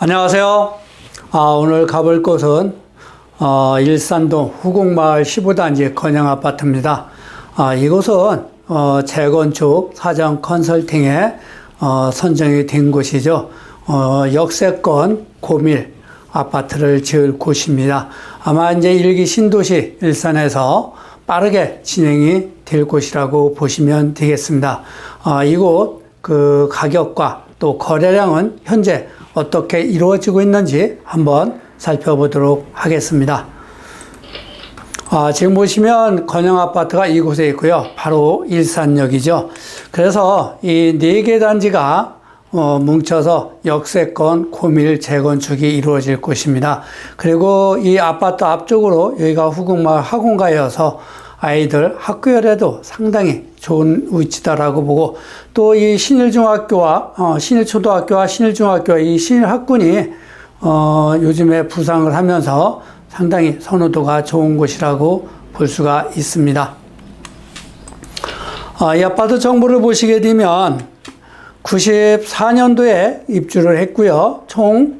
안녕하세요. 아, 오늘 가볼 곳은 어, 일산동 후곡마을 15단지 건영 아파트입니다. 아, 이곳은 어, 재건축 사전 컨설팅에 어, 선정이 된 곳이죠. 어, 역세권 고밀 아파트를 지을 곳입니다. 아마 이제 일기 신도시 일산에서 빠르게 진행이 될 곳이라고 보시면 되겠습니다. 아, 이곳 그 가격과 또 거래량은 현재 어떻게 이루어지고 있는지 한번 살펴보도록 하겠습니다. 아, 지금 보시면 건영 아파트가 이곳에 있고요. 바로 일산역이죠. 그래서 이 네 개 단지가 어, 뭉쳐서 역세권 고밀 재건축이 이루어질 곳입니다. 그리고 이 아파트 앞쪽으로 여기가 후곡마을 학원가여서 아이들 학교열에도 상당히 좋은 위치다라고 보고 또 이 신일중학교와 어, 신일초등학교와 신일중학교와 이 신일학군이 어, 요즘에 부상을 하면서 상당히 선호도가 좋은 곳이라고 볼 수가 있습니다. 어, 이 아파트 정보를 보시게 되면 94년도에 입주를 했고요. 총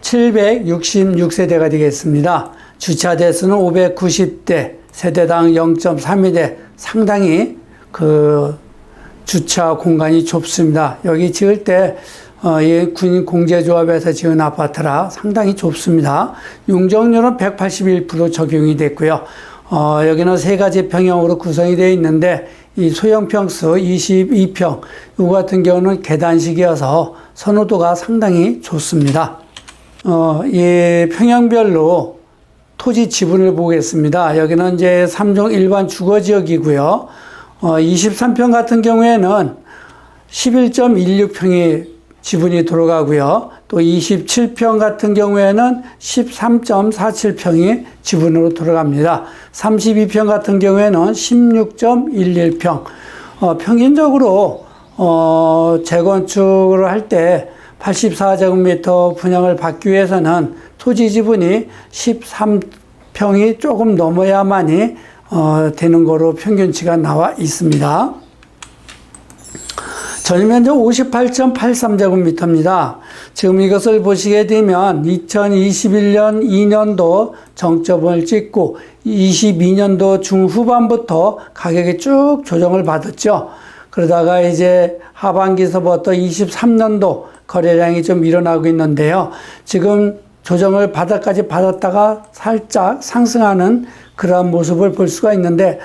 766세대가 되겠습니다. 주차 대수는 590대, 세대당 0.32대, 상당히 그 주차 공간이 좁습니다. 여기 지을 때, 어, 이 군인 공제조합에서 지은 아파트라 상당히 좁습니다. 용적률은 181% 적용이 됐고요. 어, 여기는 세 가지 평형으로 구성이 되어 있는데, 이 소형 평수 22평, 이거 같은 경우는 계단식이어서 선호도가 상당히 좋습니다. 어, 이 평형별로 토지 지분을 보겠습니다. 여기는 이제 3종 일반 주거 지역이고요. 어, 23평 같은 경우에는 11.16평이 지분이 들어가고요. 또 27평 같은 경우에는 13.47평이 지분으로 들어갑니다. 32평 같은 경우에는 16.11평. 어, 평균적으로 어, 재건축을 할 때 84제곱미터 분양을 받기 위해서는 토지 지분이 13평이 조금 넘어야만이 어, 되는 거로 평균치가 나와 있습니다. 전면적 58.83제곱미터입니다. 지금 이것을 보시게 되면 2021년 2년도 정점을 찍고 22년도 중후반부터 가격이 쭉 조정을 받았죠. 그러다가 이제 하반기서부터 23년도 거래량이 좀 일어나고 있는데요. 지금 조정을 바닥까지 받았다가 살짝 상승하는 그러한 모습을 볼 수가 있는데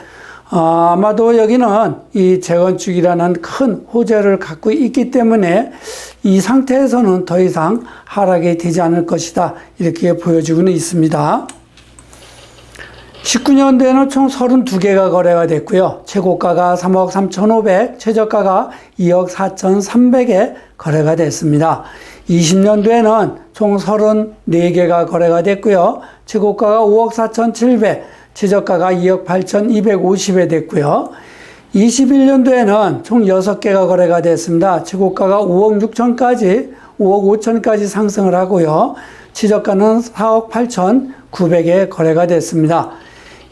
어, 아마도 여기는 이 재건축이라는 큰 호재를 갖고 있기 때문에 이 상태에서는 더 이상 하락이 되지 않을 것이다. 이렇게 보여지고는 있습니다. 19년도에는 총 32개가 거래가 됐고요. 최고가가 3억 3,500, 최저가가 2억 4,300에 거래가 됐습니다. 20년도에는 총 34개가 거래가 됐고요. 최고가가 5억 4,700, 최저가가 2억 8,250에 됐고요. 21년도에는 총 6개가 거래가 됐습니다. 최고가가 5억 6천까지, 5억 5천까지 상승을 하고요. 최저가는 4억 8,900에 거래가 됐습니다.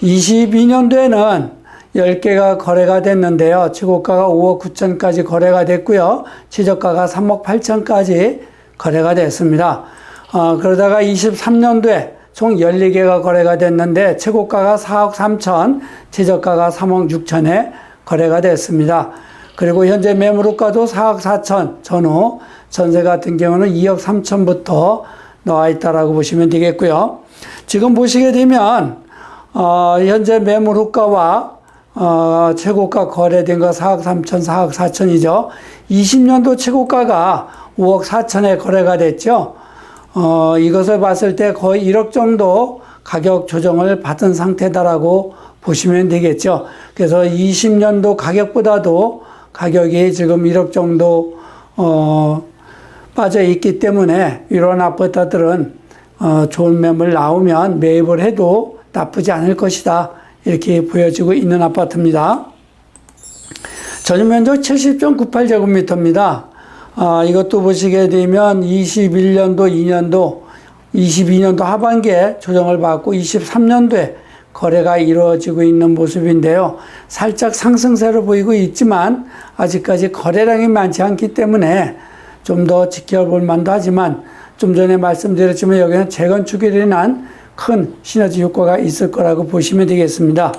22년도에는 10개가 거래가 됐는데요. 최고가가 5억 9천까지 거래가 됐고요. 최저가가 3억 8천까지 거래가 됐습니다. 어, 그러다가 23년도에 총 14개가 거래가 됐는데 최고가가 4억 3천, 최저가가 3억 6천에 거래가 됐습니다. 그리고 현재 매물가도 4억 4천 전후 전세 같은 경우는 2억 3천부터 나와 있다라고 보시면 되겠고요. 지금 보시게 되면 어, 현재 매물가와 어, 최고가 거래된 거 4억 3천, 4억 4천이죠. 20년도 최고가가 5억 4천에 거래가 됐죠. 어, 이것을 봤을 때 거의 1억 정도 가격 조정을 받은 상태다라고 보시면 되겠죠. 그래서 20년도 가격보다도 가격이 지금 1억 정도, 어, 빠져 있기 때문에 이런 아파트들은 어, 좋은 매물 나오면 매입을 해도 나쁘지 않을 것이다. 이렇게 보여지고 있는 아파트입니다. 전용 면적 70.98제곱미터입니다. 아, 이것도 보시게 되면 21년도, 2년도, 22년도 하반기에 조정을 받고 23년도에 거래가 이루어지고 있는 모습인데요. 살짝 상승세로 보이고 있지만 아직까지 거래량이 많지 않기 때문에 좀 더 지켜볼 만도 하지만 좀 전에 말씀드렸지만 여기는 재건축으로 인한 큰 시너지 효과가 있을 거라고 보시면 되겠습니다.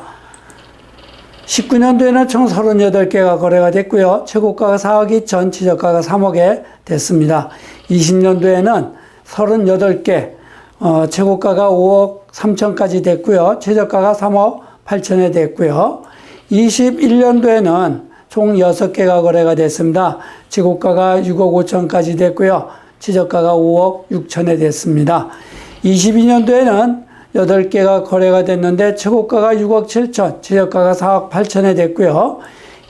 19년도에는 총 38개가 거래가 됐고요. 최고가가 4억 2천, 최저가가 3억에 됐습니다. 20년도에는 38개, 어, 최고가가 5억 3천까지 됐고요. 최저가가 3억 8천에 됐고요. 21년도에는 총 6개가 거래가 됐습니다. 최고가가 6억 5천까지 됐고요. 최저가가 5억 6천에 됐습니다. 22년도에는 8개가 거래가 됐는데 최고가가 6억 7천, 최저가가 4억 8천에 됐고요.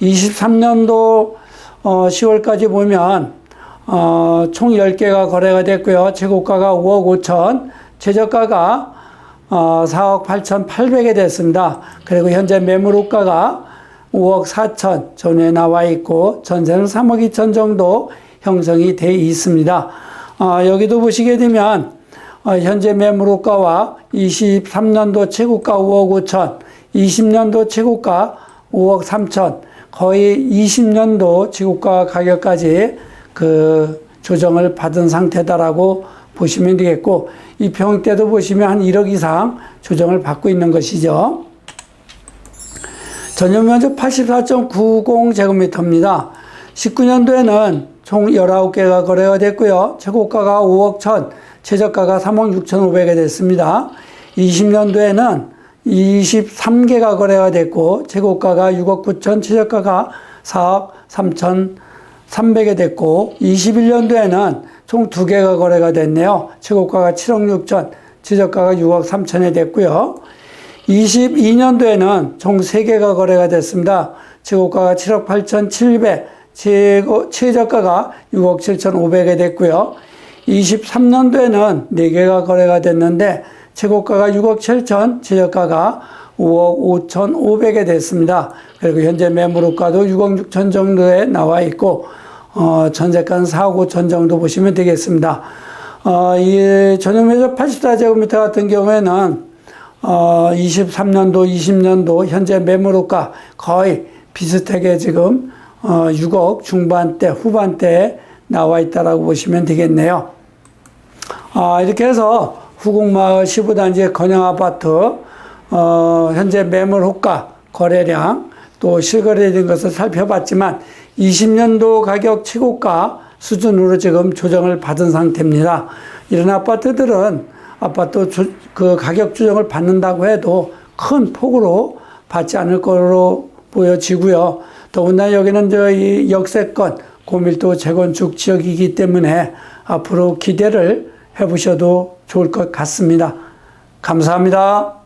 23년도 어, 10월까지 보면 어, 총 10개가 거래가 됐고요. 최고가가 5억 5천, 최저가가 어, 4억 8천 8백에 됐습니다. 그리고 현재 매물호가가 5억 4천 전에 나와 있고 전세는 3억 2천 정도 형성이 돼 있습니다. 어, 여기도 보시게 되면 어, 현재 매물호가와 23년도 최고가 5억 5천, 20년도 최고가 5억 3천, 거의 20년도 최고가 가격까지 그 조정을 받은 상태다라고 보시면 되겠고 이 평대도 보시면 한 1억 이상 조정을 받고 있는 것이죠. 전용 면적 84.90제곱미터입니다. 19년도에는 총 19개가 거래가 됐고요. 최고가가 5억 1천, 최저가가 3억 6천5백에 됐습니다. 20년도에는 23개가 거래가 됐고, 최고가가 6억 9천, 최저가가 4억 3천 3백에 됐고, 21년도에는 총 2개가 거래가 됐네요. 최고가가 7억 6천, 최저가가 6억 3천에 됐고요. 22년도에는 총 3개가 거래가 됐습니다. 최고가가 7억 8천 7백, 최고, 최저가가 6억 7천 5백에 됐고요. 23년도에는 4개가 거래가 됐는데 최고가가 6억 7천, 최저가가 5억 5천 5백에 됐습니다. 그리고 현재 매물호가도 6억 6천 정도에 나와 있고 어, 전세가는 4억 5천 정도 보시면 되겠습니다. 어, 이 전용 면적 84제곱미터 같은 경우에는 어, 23년도, 20년도 현재 매물호가 거의 비슷하게 지금 어, 6억 중반대, 후반대에 나와 있다라고 보시면 되겠네요. 아, 이렇게 해서 후곡마을 15단지의 건영 아파트, 어, 현재 매물 호가, 거래량, 또 실거래된 것을 살펴봤지만 20년도 가격 최고가 수준으로 지금 조정을 받은 상태입니다. 이런 아파트들은 아파트 조, 그 가격 조정을 받는다고 해도 큰 폭으로 받지 않을 거로 보여지고요. 더군다나 여기는 저희 역세권 고밀도 재건축 지역이기 때문에 앞으로 기대를 해보셔도 좋을 것 같습니다. 감사합니다.